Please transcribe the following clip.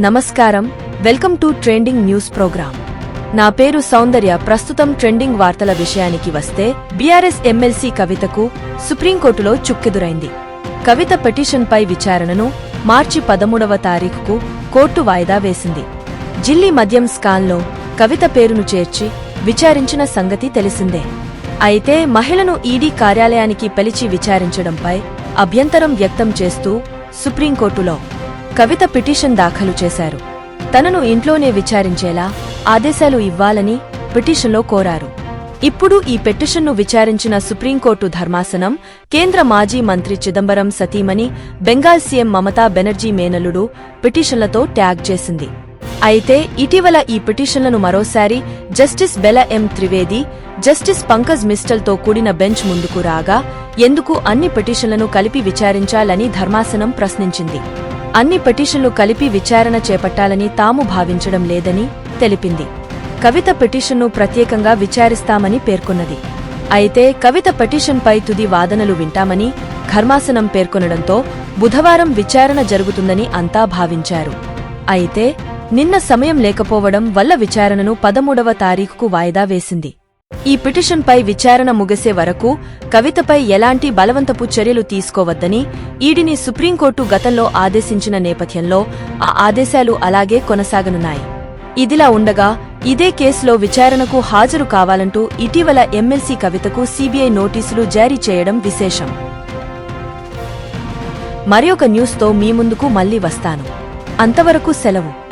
నమస్కారం. Welcome to trending news program. నా పేరు సౌందర్య. ప్రస్తుతం ట్రెండింగ్ వార్తల విషయానికి వస్తే బీఆర్ఎస్ ఎమ్మెల్సీ కవితకు సుప్రీంకోర్టులో చుక్కెదురైంది. కవిత పిటిషన్పై విచారణను మార్చి పదమూడవ తారీఖుకు కోర్టు వాయిదా వేసింది. జిల్లీ మద్యం స్కాన్లో కవిత పేరును చేర్చి విచారించిన సంగతి తెలిసిందే. అయితే మహిళను ఈడీ కార్యాలయానికి పిలిచి విచారించడంపై అభ్యంతరం వ్యక్తం చేస్తూ సుప్రీంకోర్టులో కవిత పిటిషన్ దాఖలు చేశారు. తనను ఇంట్లోనే విచారించేలా ఆదేశాలు ఇవ్వాలని పిటిషన్లో కోరారు. ఇప్పుడు ఈ పిటిషన్ను విచారించిన సుప్రీంకోర్టు ధర్మాసనం కేంద్ర మాజీ మంత్రి చిదంబరం సతీమణి బెంగాల్ సీఎం మమతా బెనర్జీ మేనలుడు పిటిషన్లతో ట్యాగ్ చేసింది. అయితే ఇటీవల ఈ పిటిషన్లను మరోసారి justice Bela M Trivedi justice Pankaj మిస్టల్తో కూడిన బెంచ్ ముందుకు రాగా ఎందుకు అన్ని పిటిషన్లను కలిపి విచారించాలని ధర్మాసనం ప్రశ్నించింది. అన్ని పిటిషన్లు కలిపి విచారణ చేపట్టాలని తాము భావించడం లేదని తెలిపింది. కవిత పిటిషన్ను ప్రత్యేకంగా విచారిస్తామని పేర్కొన్నది. అయితే కవిత పిటిషన్పై తుది వాదనలు వింటామని ధర్మాసనం పేర్కొనడంతో బుధవారం విచారణ జరుగుతుందని అంతా భావించారు. అయితే నిన్న సమయం లేకపోవడం వల్ల విచారణను పదమూడవ తారీఖుకు వాయిదా వేసింది. ఈ పిటిషన్పై విచారణ ముగిసే వరకు కవితపై ఎలాంటి బలవంతపు చర్యలు తీసుకోవద్దని ఈడిని సుప్రీంకోర్టు గతంలో ఆదేశించిన నేపథ్యంలో ఆ ఆదేశాలు అలాగే కొనసాగనున్నాయి. ఇదిలా ఉండగా ఇదే కేసులో విచారణకు హాజరు కావాలంటూ ఇటీవల ఎమ్మెల్సీ కవితకు సీబీఐ నోటీసులు జారీ చేయడం విశేషం. మరొక న్యూస్తో మీ ముందుకు మళ్ళీ వస్తాను. అంతవరకు సెలవు.